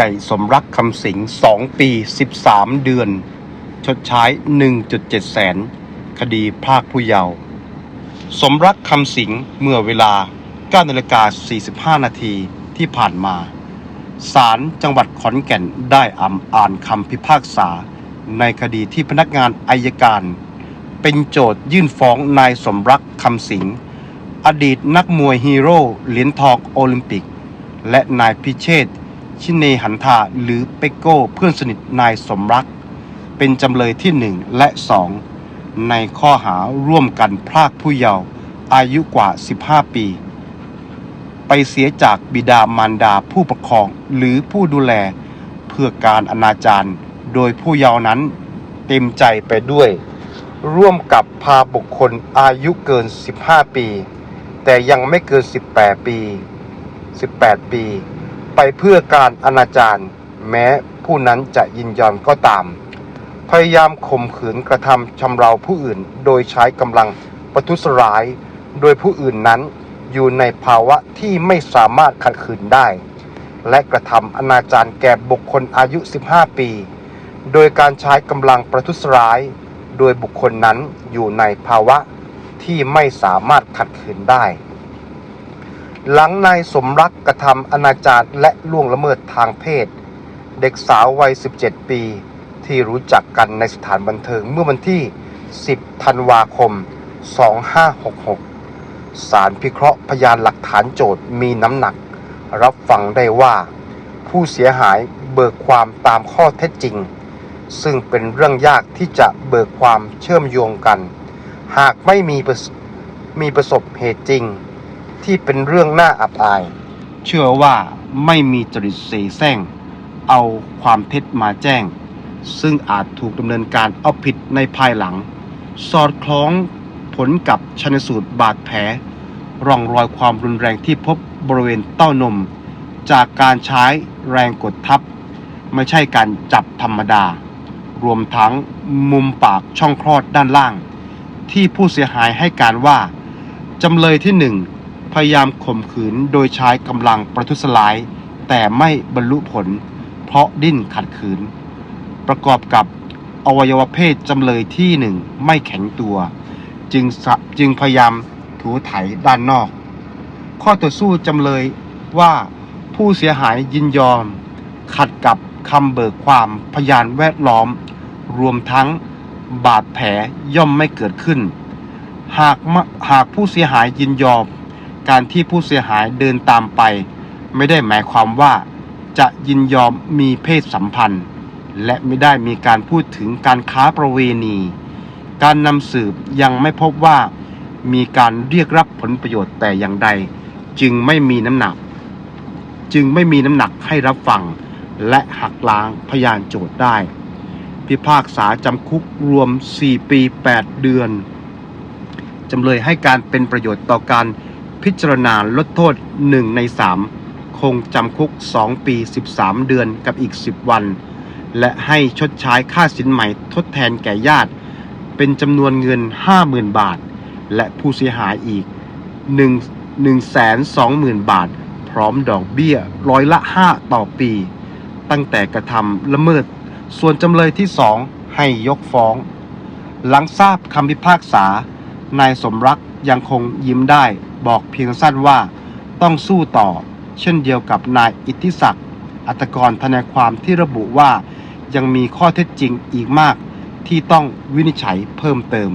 ใหญ่สมรักคำสิง 2 ปี 13 เดือน ชดใช้ 1.7 แสน คดีพรากผู้เยาว์สมรักคำสิงเมื่อเวลา9นาฬิกา45 นาทีที่ผ่านมา ศาลจังหวัดขอนแก่นได้อ่ำอ่านคำพิพากษา ในคดีที่พนักงานอายการ เป็นโจทยื่นฟ้องนายสมรักคำสิง อดีตนักมวยฮีโร่เหรียญทองโอลิมปิก และนายพิเชษ ชิเนหันธาหรือเปโก้เพื่อนสนิทนายสมรัก เป็นจำเลยที่ 1 และ 2 ในข้อหาร่วมกันพรากผู้เยาว์อายุกว่า 15 ปี ไปเสียจากบิดามารดาผู้ปกครองหรือผู้ดูแลเพื่อการอนาจารโดยผู้เยาว์นั้นเต็มใจไปด้วย ร่วมกับพาบุคคลอายุเกิน 15 ปี แต่ยังไม่เกิน 18 ปี 18 ปี ไปเพื่อการอนาจารแม้ผู้นั้นจะยินยอมก็ตาม พยายามข่มขืนกระทำชำเราผู้อื่นโดยใช้กำลังประทุษร้าย โดยผู้อื่นนั้นอยู่ในภาวะที่ไม่สามารถขัดขืนได้ และกระทำอนาจารแก่บุคคลอายุ 15 ปี โดยการใช้กำลังประทุษร้าย โดยบุคคลนั้นอยู่ในภาวะที่ไม่สามารถขัดขืนได้ หลังนายสมรักกระทำอนาจารและล่วงละเมิดทางเพศ เด็กสาววัย 17 ปี ที่รู้จักกันในสถานบันเทิงเมื่อวันที่ 10 ธันวาคม 2566 สารพิเคราะห์พยานหลักฐานโจทย์มีน้ำหนัก รับฟังได้ว่า ผู้เสียหายเบิกความตามข้อเท็จจริง ซึ่งเป็นเรื่องยากที่จะเบิกความเชื่อมโยงกัน หากไม่มีมีประสบเหตุจริง ที่เป็นเรื่องน่าอับอาย เชื่อว่าไม่มีจริตเสแสร้ง เอาความเท็จมาแจ้ง ซึ่งอาจถูกดำเนินการเอาผิดในภายหลัง สอดคล้องผลกับชนสูตรบาดแผลร่องรอยความรุนแรงที่พบบริเวณเต้านม จากการใช้แรงกดทับ ไม่ใช่การจับธรรมดา รวมทั้งมุมปากช่องคลอดด้านล่าง ที่ผู้เสียหายให้การว่า จำเลยที่หนึ่ง ยายามข่มขืนโดยใช้กำลังประทุษร้าย แต่ไม่บรรลุผล เพราะดิ้นขัดขืน ประกอบกับอวัยวะเพศจำเลยที่หนึ่งไม่แข็งตัว จึงจึงพยายามถูไถด้านนอก ข้อต่อสู้จำเลยว่าผู้เสียหายยินยอม ขัดกับคำเบิกความพยานแวดล้อม รวมทั้งบาดแผลย่อมไม่เกิดขึ้น หากหากผู้เสียหายยินยอม การที่ผู้เสียหายเดินตามไป ไม่ได้หมายความว่า จะยินยอมมีเพศสัมพันธ์ และไม่ได้มีการพูดถึงการค้าประเวณี การนำสืบยังไม่พบว่า มีการเรียกรับผลประโยชน์แต่อย่างใด จึงไม่มีน้ำหนัก จึงไม่มีน้ำหนักให้รับฟัง และหักล้างพยานโจทย์ได้ พิพากษาจำคุกรวม 4 ปี 8 เดือนจำเลยให้การเป็นประโยชน์ต่อการ พิจารณาลดโทษ 1 ใน 3 คงจำคุก 2 ปี 13 เดือนกับอีก 10 วัน และให้ชดใช้ค่าสินใหม่ทดแทนแก่ญาติ เป็นจำนวนเงิน 50,000 บาท และผู้เสียหายอีก 1 120,000 บาท พร้อมดอกเบี้ยร้อยละ 5 ต่อปี ตั้งแต่กระทำละเมิด ส่วนจำเลยที่ 2 ให้ยกฟ้อง หลังทราบคำพิพากษา นายสมรักยังคงยิ้มได้บอกเพียงสั้นว่าต้องสู้ต่อ เช่นเดียวกับนายอิทธิศักดิ์อัตกรทนายความที่ระบุว่ายังมีข้อเท็จจริงอีกมากที่ต้องวินิจฉัยเพิ่มเติม